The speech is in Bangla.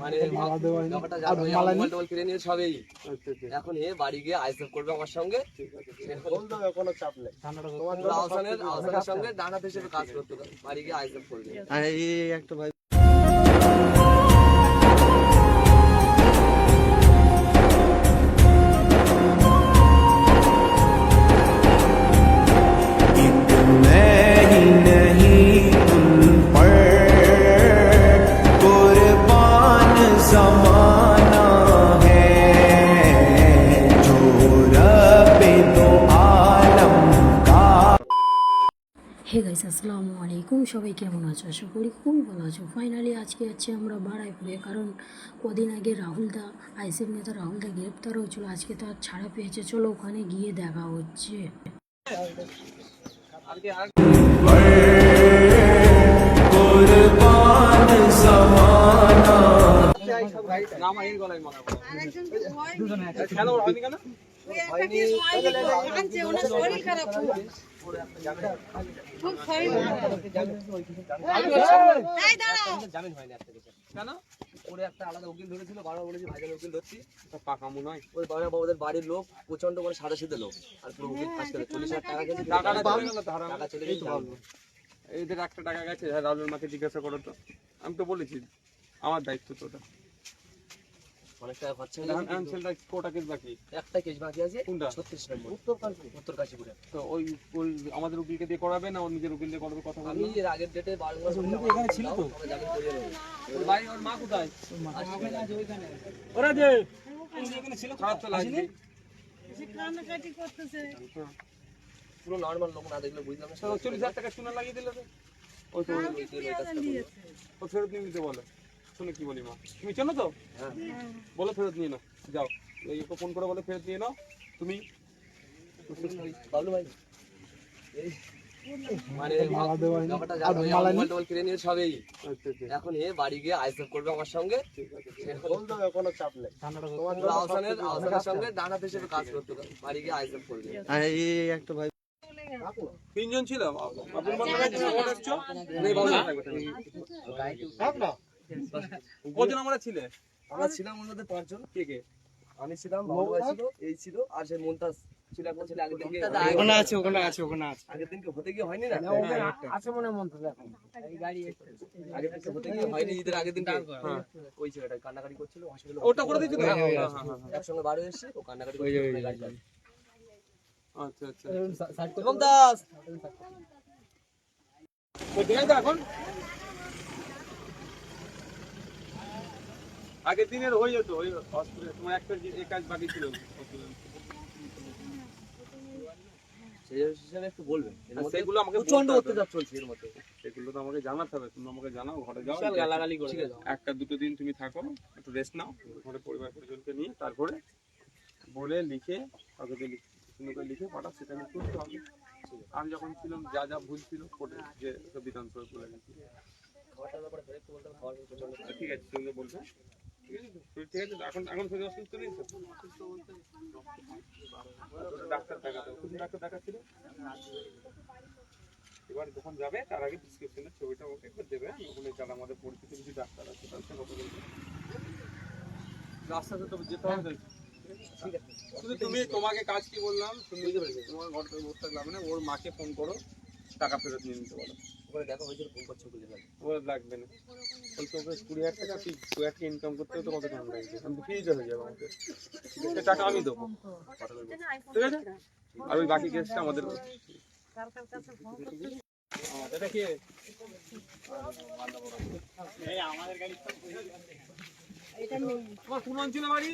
মানে সবই। আচ্ছা আচ্ছা। এখন এ বাড়ি গিয়ে আইসেফ করবে আমার সঙ্গে। কোনো চাপ নেই। তোমার সঙ্গে হিসেবে কাজ করতে হবে। বাড়ি গিয়ে আইসেফ করবে। একটা হে গাইস আসসালামু আলাইকুম। সবাই কেমন আছো? আশা করি খুবই ভালো আছো। ফাইনালি আজকে আছে আমরা বাড়াইপুরে কারণ কদিন আগে রাহুল দা আইসিএফ নেতা রাহুল দা গ্রেপ্তার হয়েছিল। আজকে তার ছাড়া পেয়েছে। চলো ওখানে গিয়ে দেখা হচ্ছে। হয়নি একটা আলাদা উকিল ধরেছিল বারবার বলেছি উকিল ধরছি। পাকা ওই বাড়ির লোক লোক। আর উকিল হাজার টাকা এদের একটা টাকা গেছে রাহুলের মাকে জিজ্ঞাসা করো তো। আমি তো বলেছি আমার দায়িত্ব তো ওটা। অনেক টাকা খরচা এখন গেছে কিন্তু ছেলেটা কোটা কেস বাকি? একটা কেস বাকি আছে কোনটা? ছত্রিশ নম্বর উত্তর কাশী উত্তর কাশীপুরে। তো ওই ওই আমাদের উকিলকে দিয়ে করাবে না ওর নিজের উকিল দিয়ে করাবে কথা আমি এর আগের ডেটে বারো এখানে ছিল তো? জামিন করিয়ে নেব ওর ভাই ওর মা কোথায়? ওরা যে খারাপ তো লাগবে কান্নাকাটি করতেছে। পুরো নর্মাল লোক না দেখলে বুঝলাম চল্লিশ হাজার টাকা চুনা লাগিয়ে দিলে তো। ওই তো ফেরত নিয়ে নিতে বলো। শুনে কি বলি মা তুমি চেনো তো? হ্যাঁ। বলো ফেরত নিয়ে নাও। যাও। এই ওকে ফোন করে বলে ফেরত নিয়ে নাও। তুমি? বাবলু ভাই এই মানে আচ্ছা আচ্ছা। এখন এ বাড়ি গিয়ে আইসেফ করবে আমার সঙ্গে। কোনো চাপ নেই। আহসানের আহসানের সঙ্গে ডাকাত হিসেবে কাজ করতে বাড়ি গিয়ে আইসেফ করবে। একটা ভাই। তিনজন ছিল আপনি বললেন না তুমি ওখানে এসছো? নেই বাবলু কজন আমরা ছিলে? আমরা ছিলাম ওর মধ্যে পাঁচজন। কে কে? আমি ছিলাম ভাই ছিল এই ছিল আর সেই মুনতাজ ছিল ছেলে আগের দিনকে ওখানে আছে ওখানে আছে ওখানে আছে। আগের দিনকে হতে গিয়ে হয়নি না? আছে মনে তো দেখো আগের দিনকে হতে গিয়ে হয়নি ঈদের আগের দিনকে। হ্যাঁ। ওই ছেলেটা কান্নাকাটি করছিল হসপিটালে ওটা করে দিয়েছিল? হ্যাঁ হ্যাঁ হ্যাঁ একসঙ্গে বাড়ি এসেছে ও কান্নাকাটি করছিল গাড়ি। আচ্ছা আচ্ছা। এখন। আগের দিনের হয়ে যেত ওই হসপিটাল তোমার একটা যে- কাজ বাকি ছিল। একটু বলবেন। সেগুলো আমাকে প্রচণ্ড অত্যাচার চলছে এর মধ্যে। সেগুলো তো আমাকে জানাতে হবে তুমি আমাকে জানাও ঘরে যাও গালাগালি করে একটা দুটো দিন তুমি থাকো একটু রেস্ট নাও ঘরে পরিবার পরিজনকে নিয়ে তারপরে বলে লিখে কাগজে লিখে লিখে পাঠাও সেটা আমি করতে হবে। আমি যখন ছিলাম যা যা ভুল ছিল কোর্টে যে বিধান করে ঠিক আছে তুমি বলবে। ঠিক আছে ঠিক আছে এখন এখন ডাক্তার ডাক্তার এবার যখন যাবে তার আগে প্রেসক্রিপশনের ছবিটা ওকে একবার দেবে? ওখানে যারা আমাদের পরিচিত কিছু ডাক্তার আছে সাথে কথা বলবে রাস্তাতে তো যেতে হবে। শুধু তুমি তোমাকে কাজ কি বললাম তুমি তোমার ঘর থেকে বসে থাকলে হবে না, ওর মাকে ফোন করো টাকা ফেরত নিয়ে নিতে বলো ওখানে দেখা হয়েছিল ফোন করছে বুঝে গেল ওর লাগবে না। কুড়ি হাজার টাকা তুই দু হাজার টাকা ইনকাম করতে তো কত টাকা লাগবে? আমি হয়ে যাব আমাকে। টাকা আমি দেবো। ঠিক আছে? আর ওই বাকি কেসটা আমাদের কার কার কাছে ফোন এটা কি এটা নেই। তোমার কোন অঞ্চলে বাড়ি?